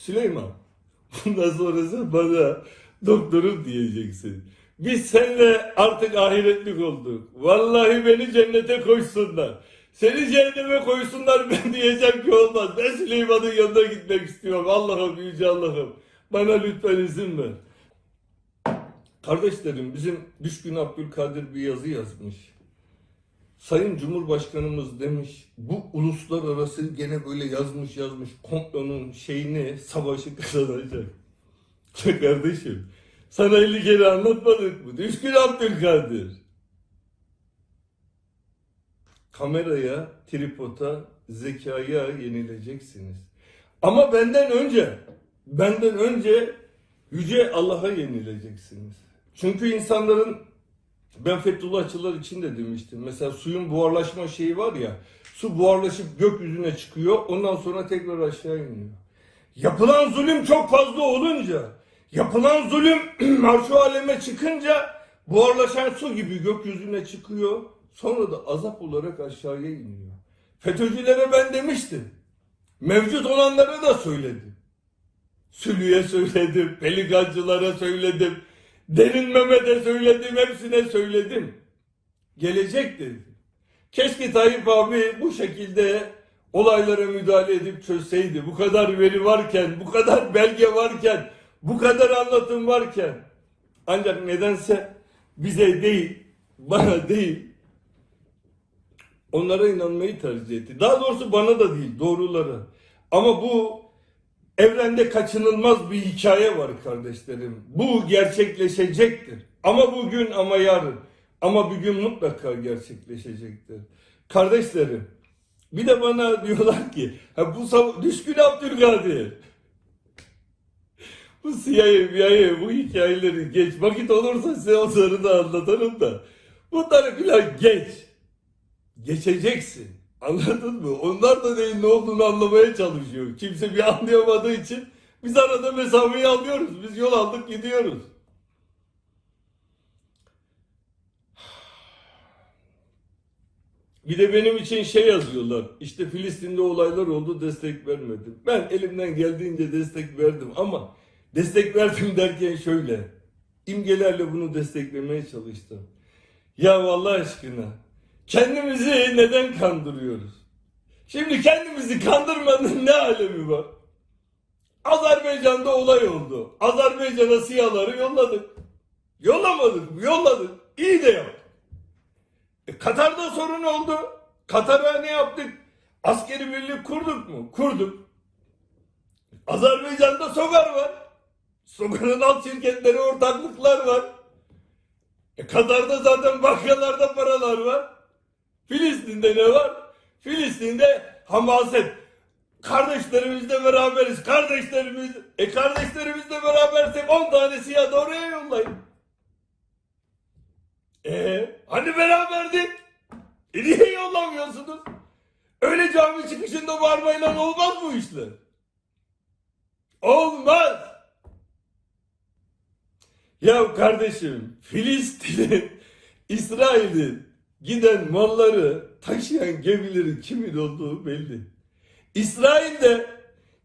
Süleyman, bundan sonrası bana doktorum diyeceksin. Biz seninle artık ahiretlik olduk. Vallahi beni cennete koysunlar. Seni cehenneme koysunlar ben diyeceğim ki olmaz. Ben Süleyman'ın yanına gitmek istiyorum. Allah'ım yüce Allah'ım. Bana lütfen izin ver. Kardeşlerim bizim Düşkün Abdülkadir bir yazı yazmış. Sayın Cumhurbaşkanımız demiş bu uluslararası gene böyle yazmış yazmış komplonun şeyini savaşı kazanacak. Kardeşim sana 50 kere anlatmadık mı? Düşkün Abdülkadir. Kameraya, tripoda, zekaya yenileceksiniz. Ama benden önce, benden önce Yüce Allah'a yenileceksiniz. Çünkü insanların ben Fethullahçılar için de demiştim. Mesela suyun buharlaşma şeyi var ya. Su buharlaşıp gökyüzüne çıkıyor. Ondan sonra tekrar aşağı iniyor. Yapılan zulüm çok fazla olunca, yapılan zulüm arşu aleme çıkınca buharlaşan su gibi gökyüzüne çıkıyor. Sonra da azap olarak aşağıya iniyor. FETÖ'cülere ben demiştim. Mevcut olanlara da söyledim. Sülü'ye söyledim, pelikancılara söyledim, Derin Mehmet'e söyledim, hepsine söyledim. Gelecek dedim. Keşke Tayyip abi bu şekilde olaylara müdahale edip çözseydi. Bu kadar veri varken, bu kadar belge varken, bu kadar anlatım varken. Ancak nedense bize değil, bana değil, onlara inanmayı tercih etti. Daha doğrusu bana da değil, doğrulara. Ama bu Evrende kaçınılmaz bir hikaye var kardeşlerim. Bu gerçekleşecektir. Ama bugün ama yarın. Ama bir gün mutlaka gerçekleşecektir. Kardeşlerim bir de bana diyorlar ki ha bu düşkün Abdülkadir. Bu CIA, CIA bu hikayeleri geç. Vakit olursa size onları da anlatırım da. Bunları filan geç. Geçeceksin. Anladın mı? Onlar da neyin ne olduğunu anlamaya çalışıyor. Kimse bir anlayamadığı için biz arada mesafeyi alıyoruz. Biz yol aldık gidiyoruz. Bir de benim için şey yazıyorlar. İşte Filistin'de olaylar oldu destek vermedim. Ben elimden geldiğince destek verdim ama destek verdim derken şöyle. imgelerle bunu desteklemeye çalıştım. Ya vallahi aşkına kendimizi neden kandırıyoruz? Şimdi kendimizi kandırmanın ne alemi var? Azerbaycan'da olay oldu. Azerbaycan'a siyaları yolladık. Yollamadık? Yolladık. İyi de yaptık. E, Katar'da sorun oldu. Katar'a ne yaptık? Askeri birlik kurduk mu? Kurduk. Azerbaycan'da Sogar var. Sogar'ın alt şirketleri ortaklıklar var. E Katar'da zaten bankalarda paralar var. Filistin'de ne var? Filistin'de hamaset. Kardeşlerimizle beraberiz. Kardeşlerimiz. E kardeşlerimizle berabersek 10 tane siyah da oraya yollayın. E hani beraberdik? E niye yollamıyorsunuz? Öyle cami çıkışında varmayla olmaz bu işler. Olmaz. Ya kardeşim Filistin'in, İsrail'in giden malları taşıyan gemilerin kimin olduğu belli. İsrail'de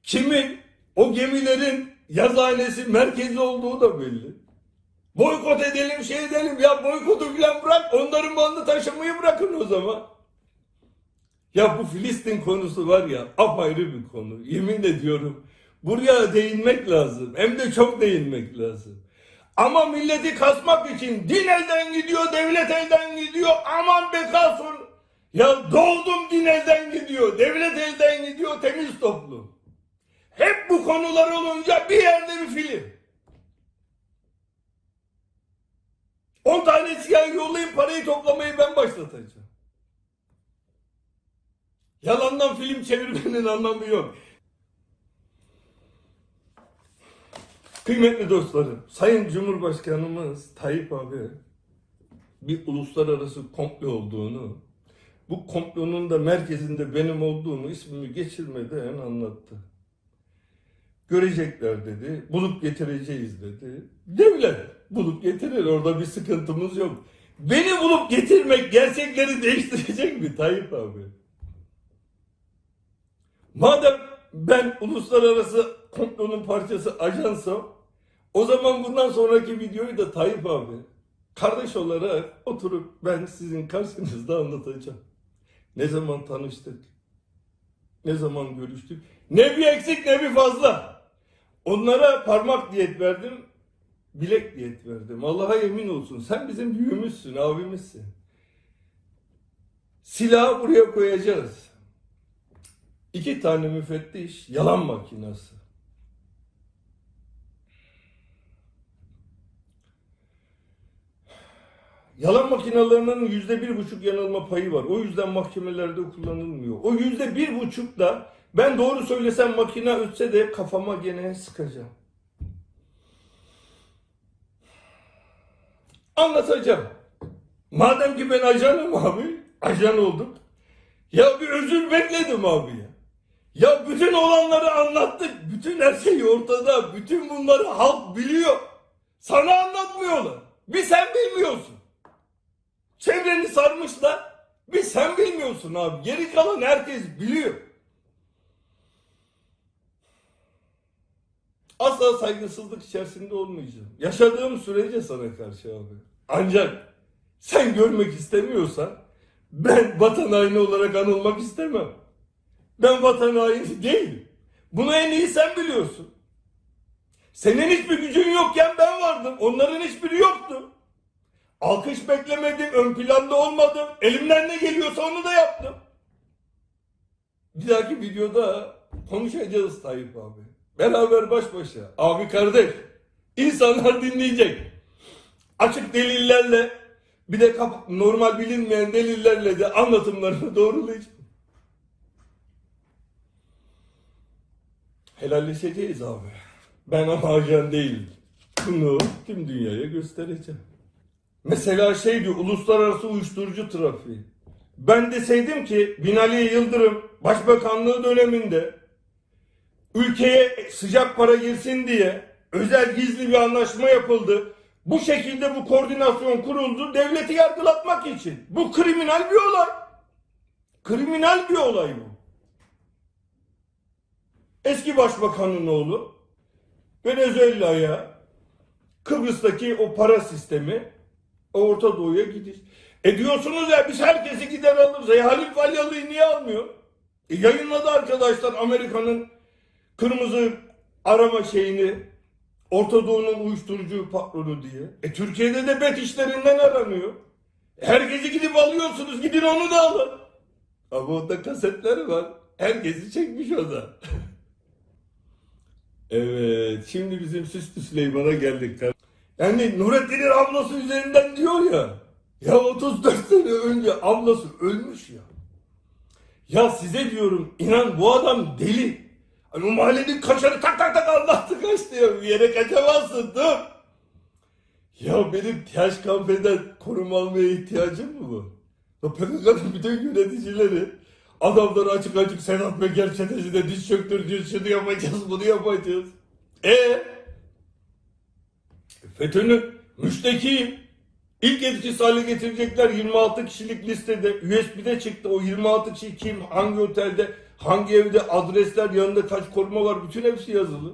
kimin o gemilerin yazıhanesi merkezi olduğu da belli. Boykot edelim şey edelim ya boykotu falan bırak onların malını taşımayı bırakın o zaman. Ya bu Filistin konusu var ya apayrı bir konu. Yemin ediyorum. Buraya değinmek lazım. Hem de çok değinmek lazım. Ama milleti kasmak için din elden gidiyor, devlet elden gidiyor. Aman be kasur. Ya doğdum din elden gidiyor, devlet elden gidiyor, temiz toplum. Hep bu konular olunca bir yerde bir film. 10 tane siyah yollayıp parayı toplamayı ben başlatacağım. Yalandan film çevirmenin anlamı yok. Kıymetli dostlarım, Sayın Cumhurbaşkanımız Tayyip abi bir uluslararası komplo olduğunu, bu komplonun da merkezinde benim olduğumu ismimi geçirmeden anlattı. Görecekler dedi, bulup getireceğiz dedi. Devlet bulup getirir, orada bir sıkıntımız yok. Beni bulup getirmek gerçekleri değiştirecek mi Tayyip abi? Madem ben uluslararası komplonun parçası ajansam o zaman bundan sonraki videoyu da Tayyip abi kardeş olarak oturup ben sizin karşınızda anlatacağım. Ne zaman tanıştık? Ne zaman görüştük? Ne bir eksik ne bir fazla. Onlara parmak diyet verdim, bilek diyet verdim. Allah'a yemin olsun sen bizim büyüğümüzsün, abimizsin. Silahı buraya koyacağız. İki tane müfettiş, yalan makinası. Yalan makinalarının yüzde bir buçuk yanılma payı var. O yüzden mahkemelerde kullanılmıyor. O yüzde bir buçuk da ben doğru söylesem makine ötse de kafama gene sıkacağım. Anlatacağım. Madem ki ben ajanım abi, ajan oldum. Ya bir özür bekledim abi ya. Ya bütün olanları anlattık. Bütün her şey ortada. Bütün bunları halk biliyor. Sana anlatmıyorlar. Bir sen bilmiyorsun. Çevreni sarmışlar. Bir sen bilmiyorsun abi. Geri kalan herkes biliyor. Asla saygısızlık içerisinde olmayacağım. Yaşadığım sürece sana karşı abi. Ancak sen görmek istemiyorsan ben vatan haini olarak anılmak istemem. Ben vatan haini değilim. Bunu en iyi sen biliyorsun. Senin hiçbir gücün yokken ben vardım. Onların hiçbiri yoktu. Alkış beklemedim, ön planda olmadım. Elimden ne geliyorsa onu da yaptım. Bir dahaki videoda konuşacağız Tayyip abi. Beraber baş başa. Abi kardeş. İnsanlar dinleyecek. Açık delillerle bir de normal bilinmeyen delillerle de anlatımlarını doğrulayacağım. Helalleşeceğiz abi. Ben ama ajan değilim. Bunu tüm dünyaya göstereceğim. Mesela şey diyor uluslararası uyuşturucu trafiği. Ben deseydim ki Binali Yıldırım başbakanlığı döneminde ülkeye sıcak para girsin diye özel gizli bir anlaşma yapıldı. Bu şekilde bu koordinasyon kuruldu devleti yargılatmak için. Bu kriminal bir olay. Kriminal bir olay bu. Eski başbakanın oğlu Venezuela'ya Kıbrıs'taki o para sistemi Orta Doğu'ya gidiş. E diyorsunuz ya biz herkesi gider alırız. E Halil Falyalı'yı niye almıyor? E yayınladı arkadaşlar Amerika'nın kırmızı arama şeyini Orta Doğu'nun uyuşturucu patronu diye. E Türkiye'de de bet işlerinden aranıyor. E, herkesi gidip alıyorsunuz. Gidin onu da alın. Ama onda kasetleri var. Herkesi çekmiş o da. evet. Şimdi bizim Süslü Süleyman'a geldik. Yani Nurettin'in ablası üzerinden diyor ya. Ya 34 sene önce ablası ölmüş ya. Ya size diyorum inan bu adam deli. Hani o mahallenin kaçarı tak tak tak anlattı kaçtı ya. Bir yere kaçamazsın dur. Ya benim TH kampeden koruma almaya ihtiyacım mı var? Ya PKK'nın bütün yöneticileri adamları açık açık Sedat Peker çetesine diz çöktüreceğiz, şunu yapacağız, bunu yapacağız. E FETÖ'nün müştekiyim. İlk etkisi hale getirecekler 26 kişilik listede. USB'de çıktı o 26 kişi kim, hangi otelde, hangi evde, adresler, yanında kaç koruma var bütün hepsi yazılı.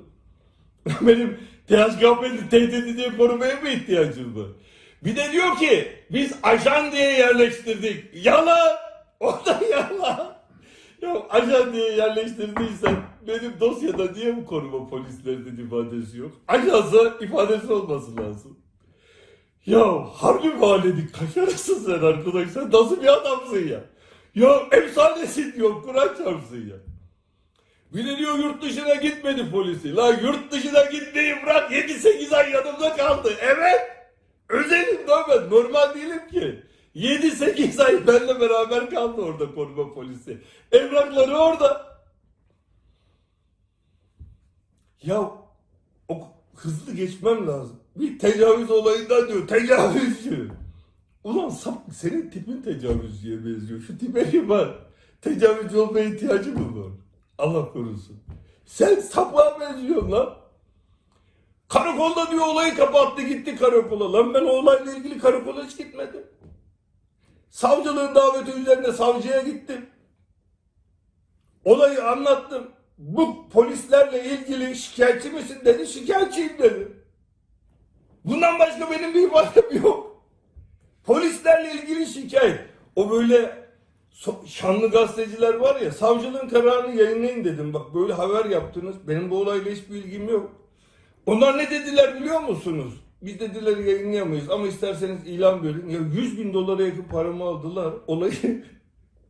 Benim THKP'nin tehdidi diye korumaya mı ihtiyacım var? Bir de diyor ki biz ajan diye yerleştirdik. Yalan! O da yalan. Ya ajan diye yerleştirdiysen benim dosyada niye bu koruma polislerinin ifadesi yok? Ajansa ifadesi olması lazım. Ya harbi mahalleni kaçarısın sen arkadaş. Sen nasıl bir adamsın ya? Ya efsanesin diyor. Kur'an çarpsın ya. Bir de diyor yurt dışına gitmedi polisi. La yurt dışına gitmeyi bırak 7-8 ay yanımda kaldı. Evet. Özelim ben. Normal değilim ki. 7-8 ay benimle beraber kaldı orada koruma polisi. Evrakları orada. Ya o hızlı geçmem lazım. Bir tecavüz olayından diyor. Tecavüzcü. Ulan sap senin tipin tecavüzcüye benziyor. Şu tipe bir bak. Tecavüzcü olmaya ihtiyacı mı var? Allah korusun. Sen saplığa benziyorsun lan. Karakolda diyor olayı kapattı gitti karakola. Lan ben olayla ilgili karakola hiç gitmedim. Savcılığın daveti üzerine savcıya gittim. Olayı anlattım. bu polislerle ilgili şikayetçi misin dedi. Şikayetçiyim dedi. Bundan başka benim bir ifadem yok. Polislerle ilgili şikayet. O böyle şanlı gazeteciler var ya savcılığın kararını yayınlayın dedim. Bak böyle haber yaptınız. Benim bu olayla hiçbir ilgim yok. Onlar ne dediler biliyor musunuz? Biz dediler yayınlayamayız ama isterseniz ilan verin. Ya 100 bin dolara yakın paramı aldılar. Olayı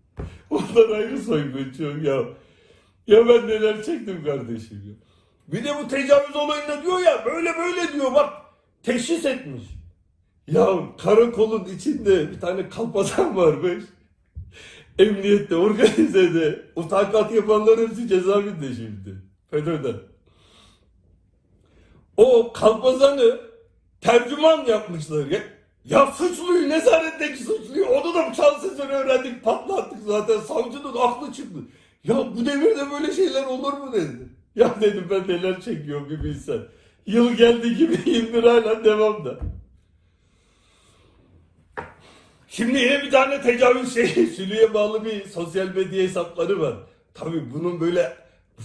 onlar ayrı soygun çok ya. Ya ben neler çektim kardeşim ya. Bir de bu tecavüz olayında diyor ya böyle böyle diyor bak teşhis etmiş. Ya karakolun içinde bir tane kalpazan varmış. Emniyette, organizede. O takat yapanların hepsi cezaevinde şimdi. FETÖ'den. O kalpazanı tercüman yapmışlar ya. Ya suçluyu, nezaretteki suçluyu onu da şansızını öğrendik, patlattık zaten. Savcının aklı çıktı. Ya bu devirde böyle şeyler olur mu dedi. Ya dedim ben neler çekiyorum bir bilsen. Yıl geldi gibi 21 hala devamda. Şimdi yine bir tane tecavüz şey, Sülü'ye bağlı bir sosyal medya hesapları var. Tabii bunun böyle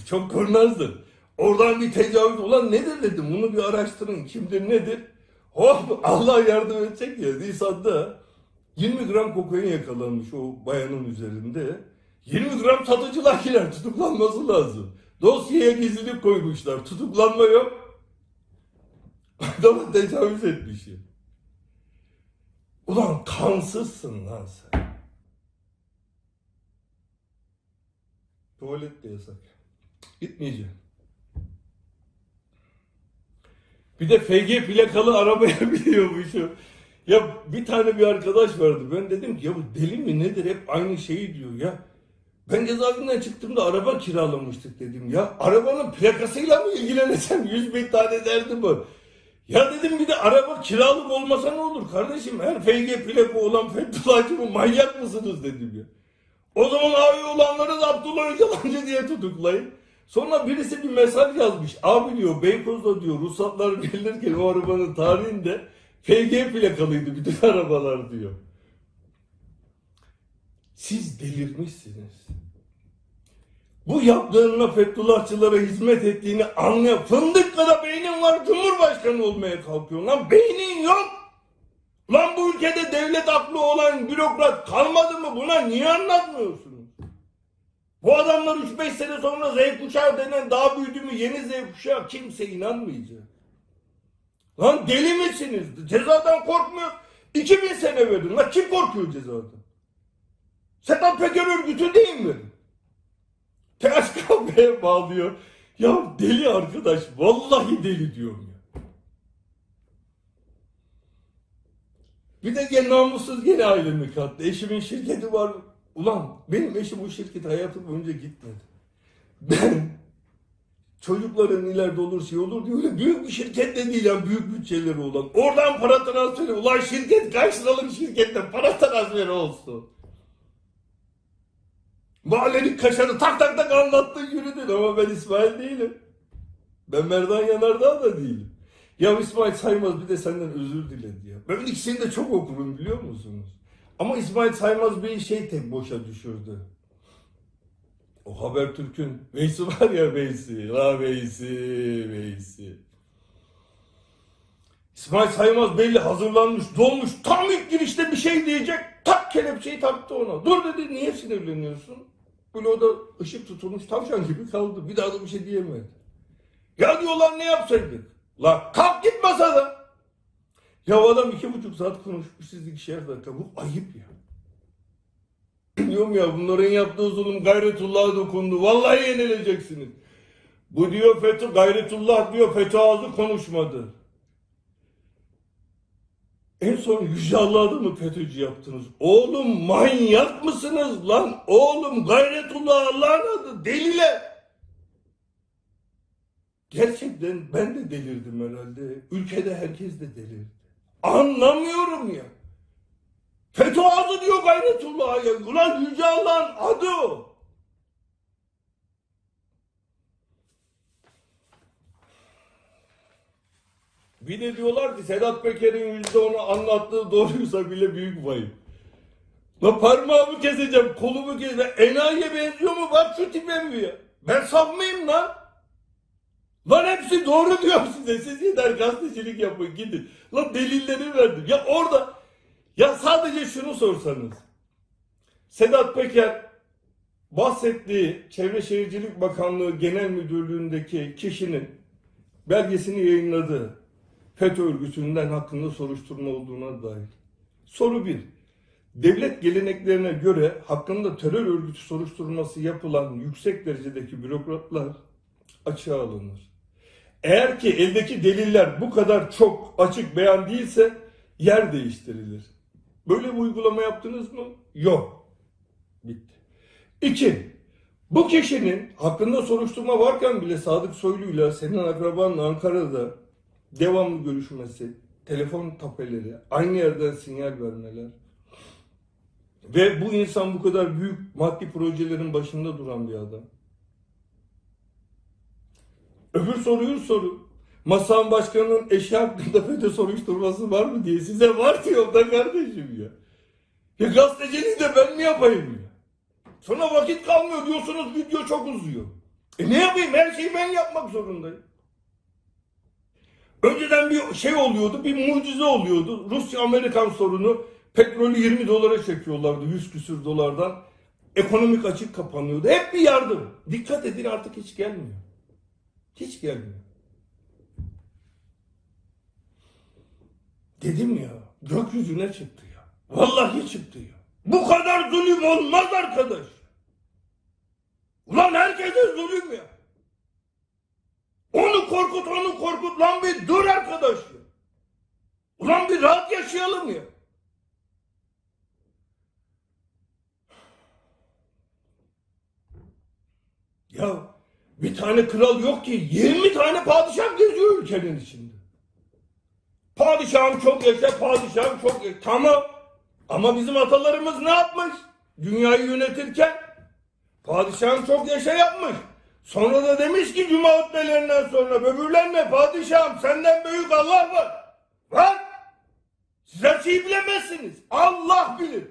çok kurnazdır. Oradan bir tecavüz olan nedir dedim. Bunu bir araştırın. Kimdir nedir? Oh Allah yardım edecek ya. Nisan'da 20 gram kokain yakalanmış o bayanın üzerinde. 20 gram satıcılar tutuklanması lazım. Dosyaya gizlilik koymuşlar. Tutuklanma yok. Adama tecavüz etmiş. Ulan kansızsın lan sen. Tuvalet de yasak. Gitmeyeceğim. Bir de FG plakalı arabaya biniyormuşum. Ya bir tane bir arkadaş vardı. Ben dedim ki ya bu deli mi nedir? Hep aynı şeyi diyor ya. Ben cezaevinden çıktığımda araba kiralamıştık dedim ya. Arabanın plakasıyla mı ilgileneceğim? Yüz bin tane derdim var. Ya dedim bir de araba kiralık olmasa ne olur kardeşim? Her FG plaka olan Fethullahçı mı? Manyak mısınız dedim ya. O zaman abi olanları da Abdullah Öcalan'cı diye tutuklayın. Sonra birisi bir mesaj yazmış. Abi diyor Beykoz'da diyor ruhsatlar verilirken o arabanın tarihinde FG plakalıydı bütün arabalar diyor. Siz delirmişsiniz. Bu yaptığınla Fethullahçılara hizmet ettiğini anlayan fındık kadar beynin var Cumhurbaşkanı olmaya kalkıyorsun lan beynin yok. Lan bu ülkede devlet aklı olan bürokrat kalmadı mı buna niye anlatmıyorsunuz? Bu adamlar 3-5 sene sonra Z kuşağı denen daha büyüdü mü yeni Z kuşağı kimse inanmayacak. Lan deli misiniz? Cezadan korkmuyor. 2000 sene verdin. Lan kim korkuyor cezadan? Sedat Peker örgütü değil mi? TSKB'ye bağlıyor. Ya deli arkadaş. Vallahi deli diyorum ya. Bir de gene namussuz gene ailemi kattı. Eşimin şirketi var. Ulan benim eşim bu şirket hayatım boyunca gitmedi. Ben çocukların ileride olur şey olur diye öyle büyük bir şirket de değil ya büyük bütçeleri olan. Oradan para transferi. Ulan şirket kaç liralık şirkette para transferi olsun. Mahallenin kaşarı tak tak tak anlattın yürüdün ama ben İsmail değilim. Ben Merdan Yanardağ da değilim. Ya İsmail Saymaz bir de senden özür diledi ya. Ben ikisini de çok okurum biliyor musunuz? Ama İsmail Saymaz bir şey tek boşa düşürdü. O Habertürk'ün Veysi var ya Veysi. La Veysi, Veysi. İsmail Saymaz belli hazırlanmış, dolmuş. Tam ilk girişte bir şey diyecek. Tak kelepçeyi taktı ona. Dur dedi niye sinirleniyorsun? Böyle o da ışık tutulmuş tavşan gibi kaldı. Bir daha da bir şey diyemedi. Ya diyorlar ne yapsaydık? La kalk git masadan. Ya adam iki buçuk saat konuşmuş siz ikişer dakika. Bu ayıp ya. Diyorum ya bunların yaptığı zulüm gayretullah'a dokundu. Vallahi yenileceksiniz. Bu diyor FETÖ, gayretullah diyor FETÖ ağzı konuşmadı. En son Yüce Allah'da mı FETÖ'cü yaptınız? Oğlum manyak mısınız lan? Oğlum gayretullah Allah'ın adı deliler. Gerçekten ben de delirdim herhalde. Ülkede herkes de delirdi. Anlamıyorum ya. FETÖ adı diyor gayretullah ya. Ulan Yüce Allah'ın adı. Bir de diyorlar ki Sedat Peker'in yüzde onu anlattığı doğruysa bile büyük vayım. La parmağımı keseceğim, kolumu keseceğim. Enayiye benziyor mu? Bak şu tipe mi ya? Ben saf mıyım lan? Lan hepsi doğru diyor size. Siz yeter gazetecilik yapın gidin. Lan delilleri verdim. Ya orada ya sadece şunu sorsanız. Sedat Peker bahsettiği Çevre Şehircilik Bakanlığı Genel Müdürlüğü'ndeki kişinin belgesini yayınladığı FETÖ örgütünden hakkında soruşturma olduğuna dair. Soru 1. Devlet geleneklerine göre hakkında terör örgütü soruşturması yapılan yüksek derecedeki bürokratlar açığa alınır. Eğer ki eldeki deliller bu kadar çok açık beyan değilse yer değiştirilir. Böyle bir uygulama yaptınız mı? Yok. Bitti. İki, bu kişinin hakkında soruşturma varken bile Sadık Soylu'yla senin akrabanla Ankara'da devamlı görüşmesi, telefon tapeleri, aynı yerden sinyal vermeler ve bu insan bu kadar büyük maddi projelerin başında duran bir adam. Öbür soruyu soru. Masan başkanının eşi hakkında FETÖ soruşturması var mı diye size var diyor da kardeşim ya. Ya gazeteciliği de ben mi yapayım ya? Sonra vakit kalmıyor diyorsunuz video çok uzuyor. E ne yapayım her şeyi ben yapmak zorundayım. Önceden bir şey oluyordu, bir mucize oluyordu. Rusya-Amerikan sorunu petrolü 20 dolara çekiyorlardı, 100 küsür dolardan. Ekonomik açık kapanıyordu. Hep bir yardım. Dikkat edin artık hiç gelmiyor. Hiç gelmiyor. Dedim ya, gökyüzüne çıktı ya. Vallahi çıktı ya. Bu kadar zulüm olmaz arkadaş. Ulan herkese zulüm ya. Onu korkut, onu korkut. Lan bir dur arkadaş ya. Ulan bir rahat yaşayalım ya. Ya bir tane kral yok ki 20 tane padişah geziyor ülkenin içinde. Padişahım çok yaşa, padişahım çok yaşa. Tamam. Ama bizim atalarımız ne yapmış? Dünyayı yönetirken padişahım çok yaşa yapmış. Sonra da demiş ki cuma hutbelerinden sonra böbürlenme padişahım senden büyük Allah var. Var. Siz her şeyi bilemezsiniz. Allah bilir.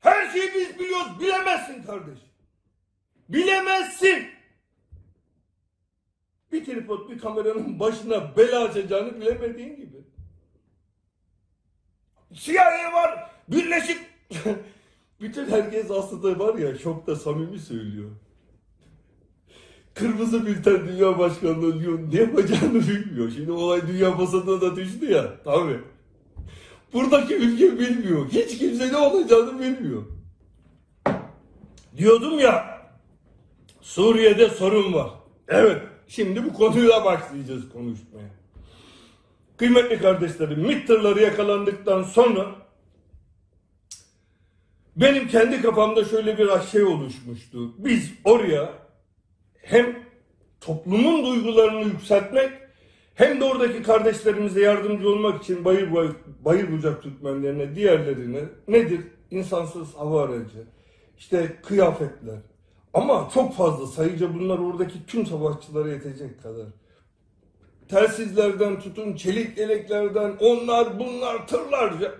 Her şeyi biz biliyoruz. Bilemezsin kardeşim. Bilemezsin. Bir tripod bir kameranın başına bela açacağını bilemediğin gibi. CIA var. Birleşik. Bütün herkes aslında var ya çok da samimi söylüyor. Kırmızı bülten dünya başkanlığı diyor ne yapacağını bilmiyor. Şimdi olay dünya basında da düştü ya. Tabii. Buradaki ülke bilmiyor. Hiç kimse ne olacağını bilmiyor. Diyordum ya Suriye'de sorun var. Evet. Şimdi bu konuyla başlayacağız konuşmaya. Kıymetli kardeşlerim, MİT yakalandıktan sonra benim kendi kafamda şöyle bir şey oluşmuştu. Biz oraya hem toplumun duygularını yükseltmek hem de oradaki kardeşlerimize yardımcı olmak için bayır, bayır, bayır bucak Türkmenlerine, diğerlerine nedir? İnsansız hava aracı, işte kıyafetler. Ama çok fazla sayıca bunlar oradaki tüm savaşçılara yetecek kadar. Telsizlerden tutun, çelik yeleklerden, onlar bunlar tırlarca.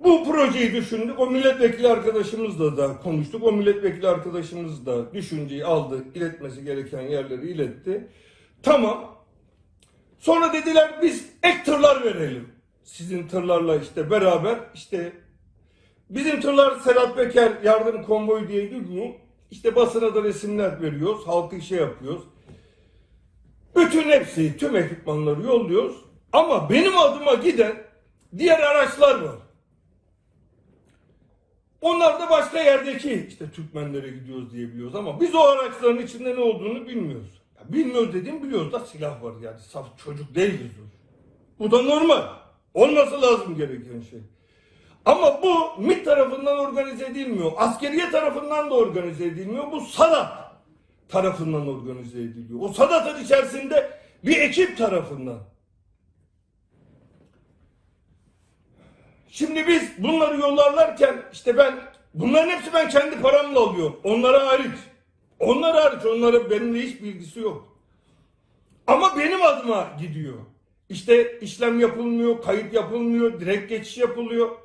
Bu projeyi düşündük. O milletvekili arkadaşımızla da konuştuk. O milletvekili arkadaşımız da düşünceyi aldı. iletmesi gereken yerleri iletti. Tamam. Sonra dediler biz ek tırlar verelim. Sizin tırlarla işte beraber işte bizim tırlar Serhat Peker yardım konvoyu diye gidiyor. İşte basına da resimler veriyoruz. Halkı şey yapıyoruz. Bütün hepsi, tüm ekipmanları yolluyoruz. Ama benim adıma giden diğer araçlar var. Onlar da başka yerdeki işte Türkmenlere gidiyoruz diye biliyoruz ama biz o araçların içinde ne olduğunu bilmiyoruz. Ya bilmiyoruz dediğim biliyoruz da silah var yani saf çocuk değiliz. Bu da normal. Olması lazım gereken şey. Ama bu MİT tarafından organize edilmiyor. Askeriye tarafından da organize edilmiyor. Bu SADAT tarafından organize ediliyor. O SADAT'ın içerisinde bir ekip tarafından. Şimdi biz bunları yollarlarken işte ben bunların hepsi ben kendi paramla alıyorum. Onlara hariç. Onlara hariç. Onlara benimle hiç bilgisi yok. Ama benim adıma gidiyor. İşte işlem yapılmıyor, kayıt yapılmıyor, direkt geçiş yapılıyor.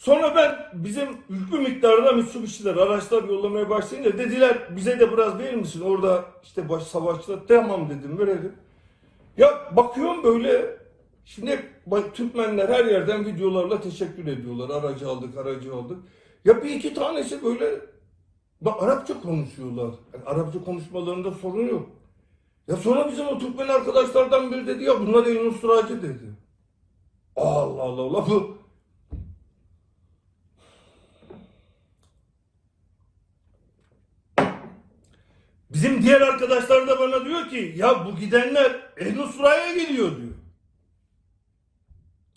Sonra ben bizim yüklü miktarda Mitsubishi'ler araçlar yollamaya başlayınca dediler bize de biraz verir misin? Orada işte baş savaşçılar tamam dedim verelim. Ya bakıyorum böyle şimdi bak, Türkmenler her yerden videolarla teşekkür ediyorlar. Aracı aldık, aracı aldık. Ya bir iki tanesi böyle bak Arapça konuşuyorlar. Yani Arapça konuşmalarında sorun yok. Ya sonra bizim o Türkmen arkadaşlardan biri dedi ya bunlar el Nusracı dedi. Allah Allah Allah bu. Bizim diğer arkadaşlar da bana diyor ki ya bu gidenler el Nusra'ya gidiyor diyor.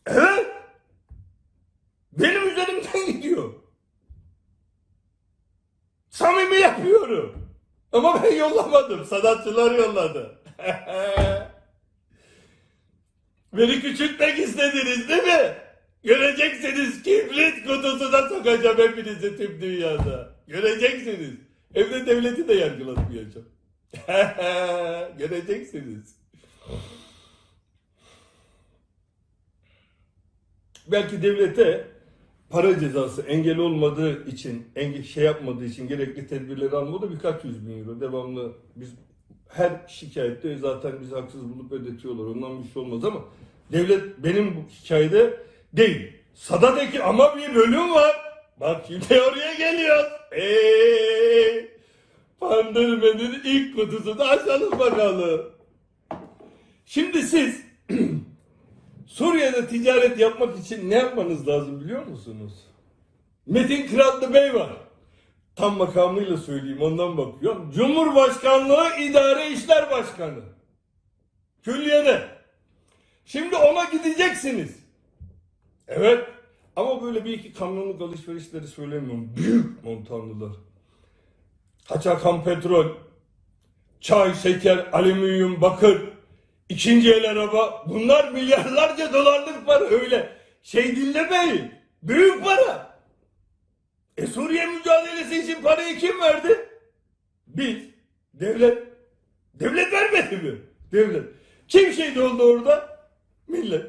Evet. Benim üzerimden gidiyor. Samimi yapıyorum. Ama ben yollamadım. Sanatçılar yolladı. Beni küçültmek istediniz değil mi? Göreceksiniz kibrit kutusuna sokacağım hepinizi tüm dünyada. Göreceksiniz. Hem de devleti de yargılatmayacağım. Göreceksiniz. Belki devlete para cezası engel olmadığı için, engel, şey yapmadığı için gerekli tedbirleri almadı birkaç yüz bin euro. Devamlı biz her şikayette zaten bizi haksız bulup ödetiyorlar. Ondan bir şey olmaz ama devlet benim bu hikayede değil. Sada'daki ama bir bölüm var. Bak şimdi oraya geliyor. Eee Pandırmenin ilk kutusunu açalım bakalım. Şimdi siz Suriye'de ticaret yapmak için ne yapmanız lazım biliyor musunuz? Metin Kıratlı Bey var. Tam makamıyla söyleyeyim ondan bakıyorum. Cumhurbaşkanlığı İdare İşler Başkanı. Külliye'de. Şimdi ona gideceksiniz. Evet. Ama böyle bir iki kamyonluk alışverişleri söylemiyorum. Büyük montanlılar. Kaçakan petrol, çay, şeker, alüminyum, bakır, ikinci el araba. Bunlar milyarlarca dolarlık para öyle. Şey dinlemeyin. Büyük para. E Suriye mücadelesi için parayı kim verdi? Biz. Devlet. Devlet vermedi mi? Devlet. Kim şehit oldu orada? Millet.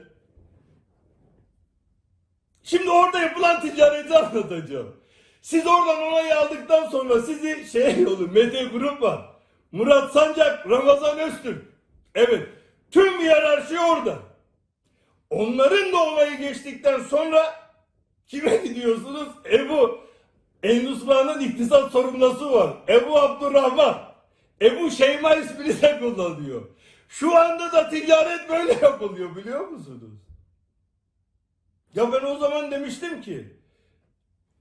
Şimdi orada yapılan ticareti anlatacağım. Siz oradan onay aldıktan sonra sizi şey yolu Mete Grup var. Murat Sancak, Ramazan Öztürk. Evet. Tüm hiyerarşi orada. Onların da onayı geçtikten sonra kime gidiyorsunuz? Ebu Endüstra'nın iktisat sorumlusu var. Ebu Abdurrahman. Ebu Şeyma ismini de kullanıyor. Şu anda da ticaret böyle yapılıyor biliyor musunuz? Ya ben o zaman demiştim ki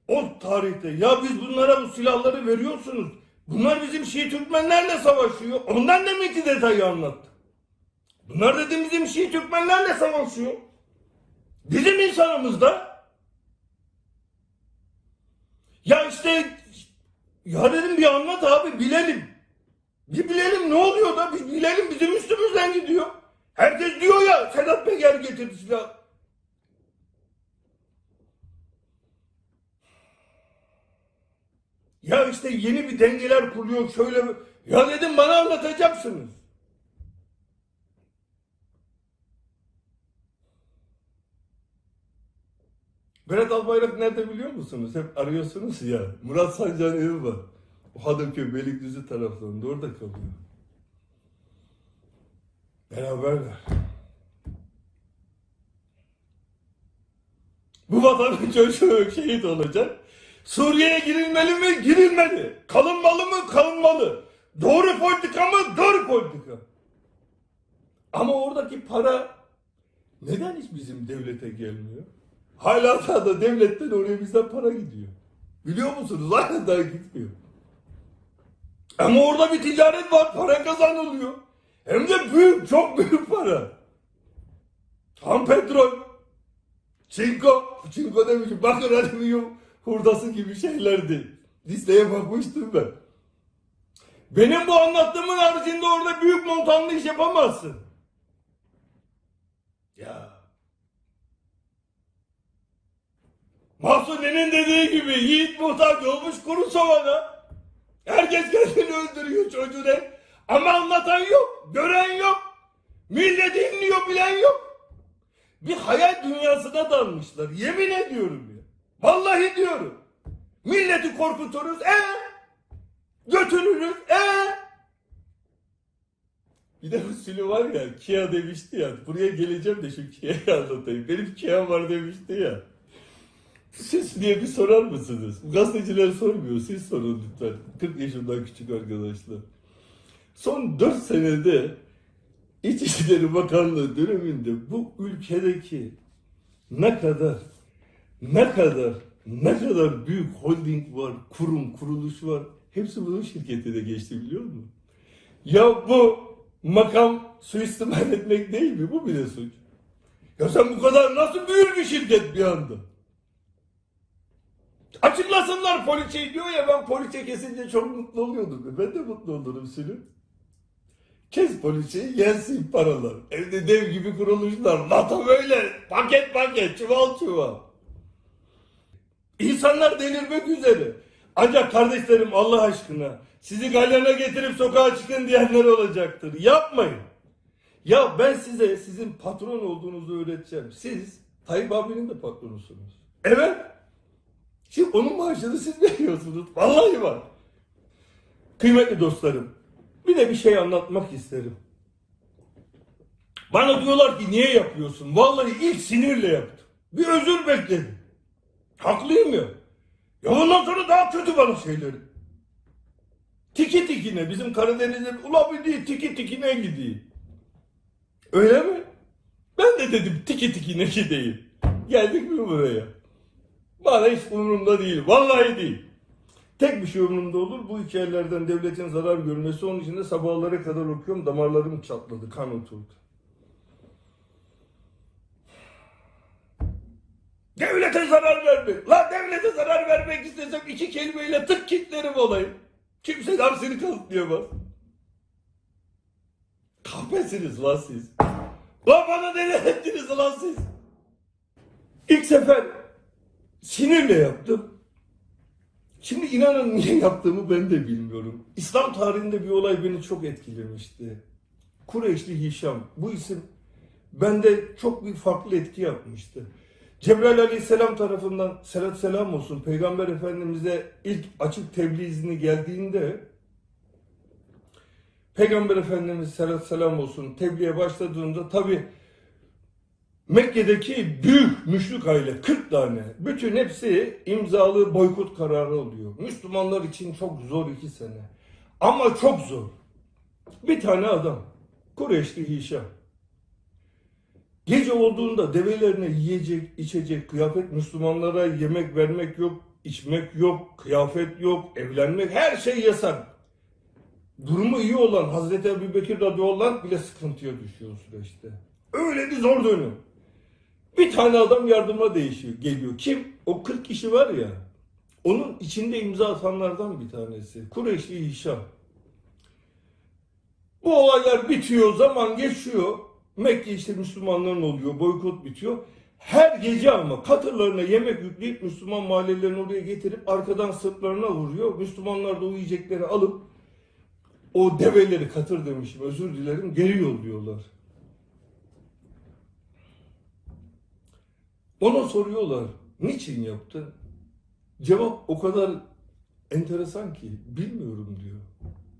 o tarihte ya biz bunlara bu silahları veriyorsunuz. Bunlar bizim Şii Türkmenlerle savaşıyor. Ondan demek ki detayı anlattı. Bunlar dedim bizim Şii Türkmenlerle savaşıyor. Bizim insanımız da. Ya işte ya dedim bir anlat abi bilelim. Bir bilelim ne oluyor da biz bilelim bizim üstümüzden gidiyor. Herkes diyor ya Sedat Peker getirdi silah. Ya işte yeni bir dengeler kuruyor şöyle Ya dedim bana anlatacaksınız. Berat Albayrak nerede biliyor musunuz? Hep arıyorsunuz ya. Murat Sancak'ın evi var. O Hadımköy Beylikdüzü taraflarında orada kalıyor. Beraberler. Bu vatanın çocuğu şehit olacak. Suriye'ye girilmeli mi? Girilmeli. Kalınmalı mı? Kalınmalı. Doğru politika mı? Doğru politika. Ama oradaki para neden hiç bizim devlete gelmiyor? Hala daha da devletten oraya bizden para gidiyor. Biliyor musunuz? Hala daha gitmiyor. Ama orada bir ticaret var. Para kazanılıyor. Hem de büyük, çok büyük para. Ham petrol. Çinko. Çinko demişim. Bakın alüminyum hurdası gibi şeylerdi. Listeye bakmıştım ben. Benim bu anlattığımın haricinde orada büyük montanlı iş yapamazsın. Ya. Mahsuni'nin dediği gibi yiğit muhtaç olmuş kuru sovana. Herkes kendini öldürüyor çocuğu hep. Ama anlatan yok, gören yok. Millet dinliyor, bilen yok. Bir hayal dünyasına dalmışlar. Yemin ediyorum ya. Vallahi diyorum. Milleti korkuturuz. E götürürüz. E bir de usulü var ya Kia demişti ya. Buraya geleceğim de şu Kia'yı anlatayım. Benim Kia var demişti ya. Siz diye bir sorar mısınız? Gazeteciler sormuyor. Siz sorun lütfen. 40 yaşından küçük arkadaşlar. Son 4 senede İçişleri Bakanlığı döneminde bu ülkedeki ne kadar ne kadar ne kadar büyük holding var, kurum, kuruluş var. Hepsi bunun şirketi de geçti biliyor musun? Ya bu makam suistimal etmek değil mi? Bu bile suç. Ya sen bu kadar nasıl büyür bir şirket bir anda? Açıklasınlar poliçeyi diyor ya ben poliçe kesince çok mutlu oluyordum. Ben de mutlu olurum Sülüm. Kes poliçeyi gelsin paralar. Evde dev gibi kuruluşlar. Lata böyle paket paket çuval çuval. İnsanlar delirmek üzere. Ancak kardeşlerim Allah aşkına sizi galyana getirip sokağa çıkın diyenler olacaktır. Yapmayın. Ya ben size sizin patron olduğunuzu öğreteceğim. Siz Tayyip abinin de patronusunuz. Evet. Şimdi onun maaşını siz veriyorsunuz. Vallahi var. Kıymetli dostlarım. Bir de bir şey anlatmak isterim. Bana diyorlar ki niye yapıyorsun? Vallahi ilk sinirle yaptım. Bir özür bekledim. Haklıyım ya. Ya ondan sonra daha kötü bana şeyleri. Tiki tikine bizim Karadeniz'in ulabildiği tiki tikine gidiyor. Öyle mi? Ben de dedim tiki tikine gideyim. Geldik mi buraya? Bana hiç umurumda değil. Vallahi değil. Tek bir şey umurumda olur. Bu hikayelerden devletin zarar görmesi. Onun için de sabahlara kadar okuyorum. Damarlarım çatladı. Kan oturdu. Devlete zarar vermek. La devlete zarar vermek istesem iki kelimeyle tık kitlerim olayım. Kimse hapsini kanıtlayamaz. Kahpesiniz lan siz. Lan bana neler ettiniz lan siz? İlk sefer sinirle yaptım. Şimdi inanın niye yaptığımı ben de bilmiyorum. İslam tarihinde bir olay beni çok etkilemişti. Kureyşli Hişam. Bu isim bende çok bir farklı etki yapmıştı. Cebrail aleyhisselam tarafından selat selam olsun Peygamber Efendimiz'e ilk açık tebliğ izni geldiğinde Peygamber Efendimiz selat selam olsun tebliğe başladığında tabi Mekke'deki büyük müşrik aile 40 tane bütün hepsi imzalı boykot kararı oluyor. Müslümanlar için çok zor iki sene. Ama çok zor. Bir tane adam Kureyşli Hişam Gece olduğunda develerine yiyecek, içecek, kıyafet, Müslümanlara yemek vermek yok, içmek yok, kıyafet yok, evlenmek, her şey yasak. Durumu iyi olan Hazreti Ebu Bekir radıyallahu bile sıkıntıya düşüyor süreçte. Öyle bir zor dönüm. Bir tane adam yardıma değişiyor, geliyor. Kim? O 40 kişi var ya, onun içinde imza atanlardan bir tanesi. Kureyşli Hişam. Bu olaylar bitiyor, zaman geçiyor. Mekke işte Müslümanların oluyor, boykot bitiyor. Her gece ama katırlarına yemek yükleyip Müslüman mahallelerini oraya getirip arkadan sırtlarına vuruyor. Müslümanlar da o yiyecekleri alıp o develeri katır demişim özür dilerim geri yolluyorlar. Ona soruyorlar niçin yaptın? Cevap o kadar enteresan ki bilmiyorum diyor.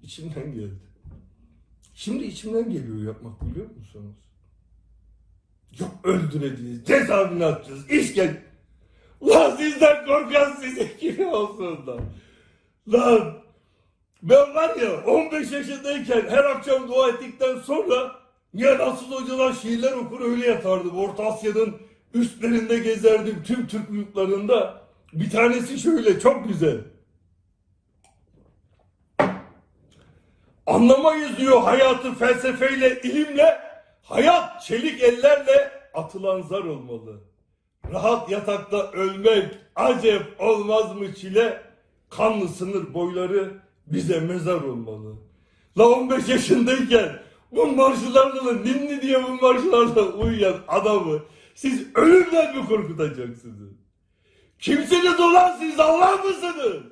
İçimden geldi. Şimdi içimden geliyor yapmak biliyor musunuz? Yok öldüreceğiz, cezaevine atacağız, işken... Lan sizden korkan size kim olsun lan? Lan ben var ya 15 yaşındayken her akşam dua ettikten sonra ya nasıl hocalar şiirler okur öyle yatardım. Orta Asya'nın üstlerinde gezerdim tüm Türk yurtlarında. Bir tanesi şöyle çok güzel. Anlamayız diyor hayatı felsefeyle, ilimle. Hayat çelik ellerle atılan zar olmalı. Rahat yatakta ölmek acep olmaz mı çile? Kanlı sınır boyları bize mezar olmalı. La 15 yaşındayken bu marşlarla ninni diye bu marşlarla uyuyan adamı siz ölümden mi korkutacaksınız? Kimsiniz ulan siz Allah mısınız?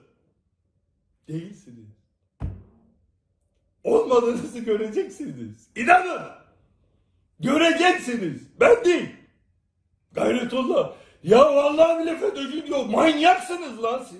Değilsiniz. Olmadığınızı göreceksiniz. İnanın. Göreceksiniz. Ben değil. Gayretullah. Ya vallahi bile FETÖ'cü diyor. Manyaksınız lan siz.